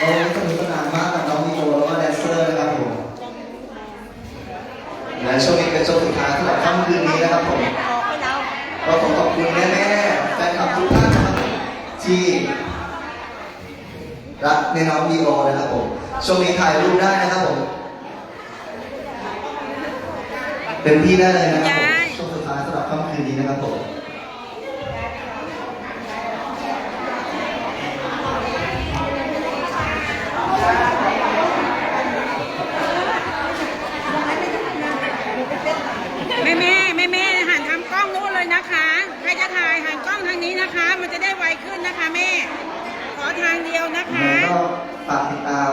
เราสนุกสนานมากกับน้องมีโกแล้วก็แดนเซอร์นะครับผมนะช่วงนี้เป็นช่วงสุดท้ายสำหรับค่ำคืนนี้นะครับผมเราขอขอบคุณแม่แม่แฟนคลับทุกท่านครับที่รักในน้องมีโอนะครับผมช่วงนี้ถ่ายรูปได้นะครับผมเต็มที่ได้เลยนะครับผมช่วงสุดท้ายสำหรับค่ำคืนนี้นะครับผม นี้นะคะ มันจะได้ไวขึ้นนะคะแม่ ขอทางเดียวนะคะแล้วก็ฝากติดตาม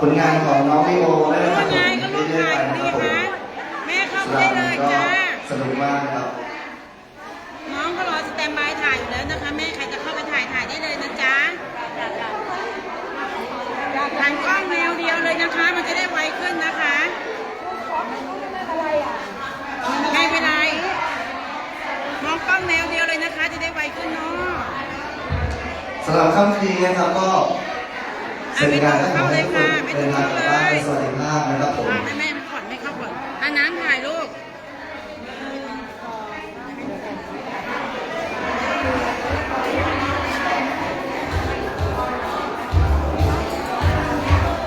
ผลงานของน้องดีโอด้วยนะครู้รับผไงมก็รู้เรื่อยถ่ายๆไปดีนะครับผมคะแม่เข้าสำไปหรับได้วันเลยนี้ก็จ้า สนุกมากนะครับ น้องก็รอสแตนบายถ่ายอยู่แล้วนะคะแม่ใครจะเข้าไปถ่ายถ่ายได้เลยนะจ๊ะหันกล้องแนวเดียวเลยนะคะ มันจะได้ไวขึ้นนะคะไม่เป็นไรมองก ล้องแนวเดียวเลยนะคะ จะได้ไวขึ้นเนาะสำหรับค่ำคืนนี้นะครับก็เสร็จงานก็ขอให้ทุกคนเดินทางกลับบ้านโดยสวัสดิภาพนะครับผมอะแม่แม่ไม่ผ่อนไม่เข้าผ่อนอะน้ำถ่ายลูก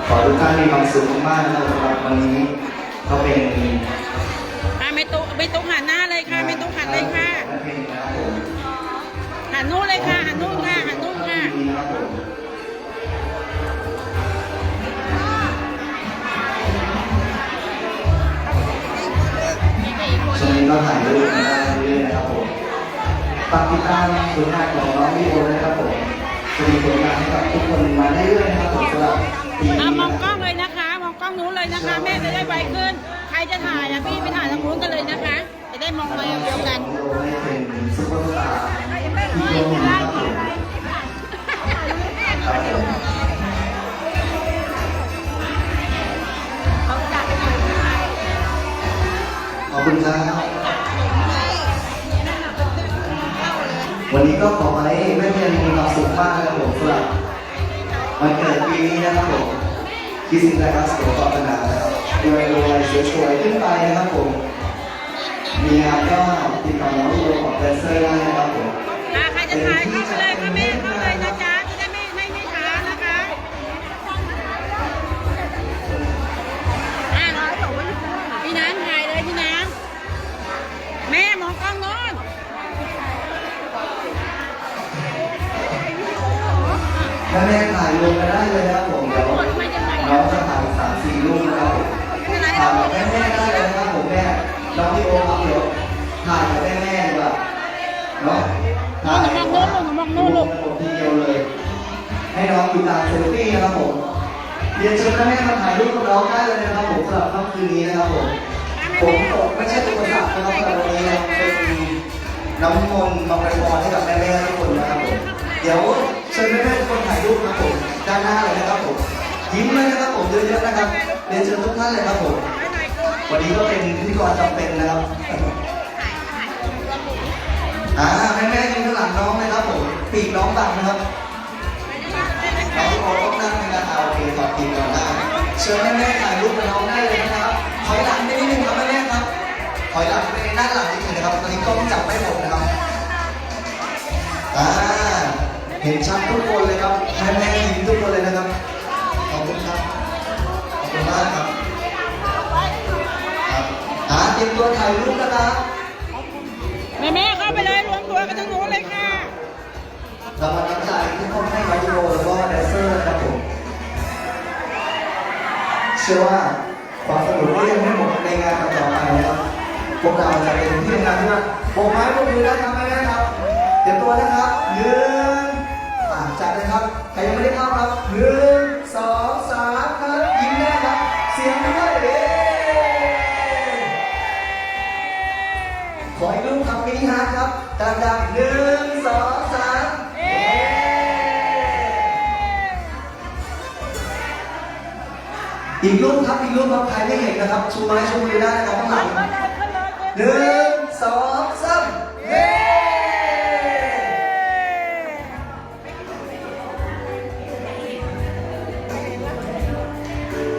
ขอทุกท่านมีความสุขมากๆนะครับสำหรับวันนี้ก็เป็นอะไม่ตุ๊ไม่ตุ๊หันหน้าเลยค่ะไม่ตุ๊หันเลยค่ะ งานเพลงนะครับผมหันนู่นเลยค่ะหันนู่นค่ะหันนู่นค่ะดีนะครับผมช่วงนี้ก็ถ่ายรูปกันได้เรื่อยๆนะครับผมฝากติดตามผลงานของน้องวิโอนะครับผมจะมีผลงานให้กับทุกคนมาเรื่อยๆนะครับผมสำหรับปีนี้อะมองนะกล้องเลยนะคะ มองกล้องนู้นเลยนะคะ แม่จะได้ไวขึ้น ใครจะถ่ายอะพี่ไปถ่ายทางนู้นกันเลยนะคะจะ ได้มองแนวเดียวกันขอบคุณครับวันนี้ก็ขอให้แม่เพียรมีความสุขมากครับผมสำหรับวันเกิดปีนี้นะครับผมคิดสิ่งใดก็สมปรารถนานะครับรวยรวยๆสวยๆขึ้นไปนะครับผม ของแดนเซอร์ได้นะครับผมอะใครจะถ่ายเข้าไปเลยค่ะแม่เข้าเลยนะจ๊ะจะได้ไม่ไม่ไม่ช้านะคะอะพี่น้ำถ่ายเลยพี่น้ำแม่มองกล้องโน้นถ้าแม่ถ่ายรวมกันได้เลยนะครับผมเดี๋ยวน้องจะถ่ายสามสี่รูปนะครับผมถ่ายกับแม่แม่ๆได้เลยนะครับผมแม่น้องพี่โอครับเดี๋ยวถ่ายกับแม่แม่ๆดีกว่า เนาะถ่ายกับผมทีเดียวเลย ให้น้องอยู่ตามเซลฟี่นะครับผม เรียนเชิญแม่แม่ๆมาถ่ายรูปกับน้องได้เลยนะครับผมสำหรับค่ำคืนนี้นะครับผมผมตกไม่ใช่ตัวประสาทนะครับสำหรับวันนี้นะครับเป็นน้ำมนต์มาประพรให้กับแม่แม่ๆทุกคนนะครับผมเดี๋ยวเชิญแม่แม่ๆทุกคนถ่ายรูปครับผมด้านหน้าเลยนะครับผมยิ้มเลยนะครับผมเยอะๆนะครับเรียนเชิญทุกท่านเลยครับผมวันนี้ก็เป็นพิธีกรจำเป็นนะครับ อ่าแม่แม่ยืนข้างหลังน้องเลยครับผมปีกน้องบังนะครับน้องโอต้องนั่งนะครับเอาโอเคถอดปีกก่อนได้เชิญแม่แม่ถ่ายรูปกับน้องได้เลยนะครับถอยหลังไปนิดนึงครับแม่แม่ครับถอยหลังไปด้านหลังนิดนึงนะครับตอนนี้กล้องจับไม่หมดนะครับอ่าเห็นชัดทุกคนเลยครับแม่แม่ๆยิ้มทุกคนเลยนะครับขอบคุณครับขอบคุณมากครับครับอ่าเตรียมตัวถ่ายรูปนะครับแม่แม่เข้าไปเลย รวมตัวกันตรงนู้นเลยค่ะรางวัลน้ำใจที่มอบให้ไวโรแล้วก็แดนเซอร์นะครับผมเชื่อว่าความสนุกก็ยังไม่หมดในงานต่อไปนะครับพวกเราจะเป็นที่ทำงานที่ว่าโบกไม้โบกมือได้ทำไหมนะครับเตรียมตัวนะครับหนึ่งอ่าจัดเลยครับใครยังไม่ได้เข้าครับหนึ่ อีกรูปครับอีกรูปครับใครไม่เห็นนะครับชูไม้ชูมือได้นะครับข้างหลังหนึ่งสองสามเย้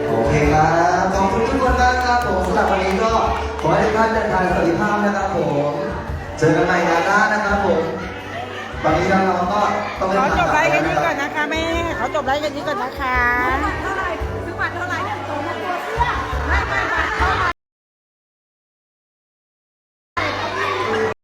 โอเคครับขอบคุณทุกคนมากครับผมสำหรับวันนี้ก็ขอให้ทุกท่านเดินทางสวัสดิภาพนะครับผมเจอกันใหม่งานหน้านะครับผมตอนนี้น้องๆก็ต้องขเดินอทางจบไลฟ์กันนี้ลับก่อนนะคะคะรับแม่ขอจบไลฟ์กันนี้ก่อนนะคะเท่าไหร่ซื้อบัตรเท่าไหร่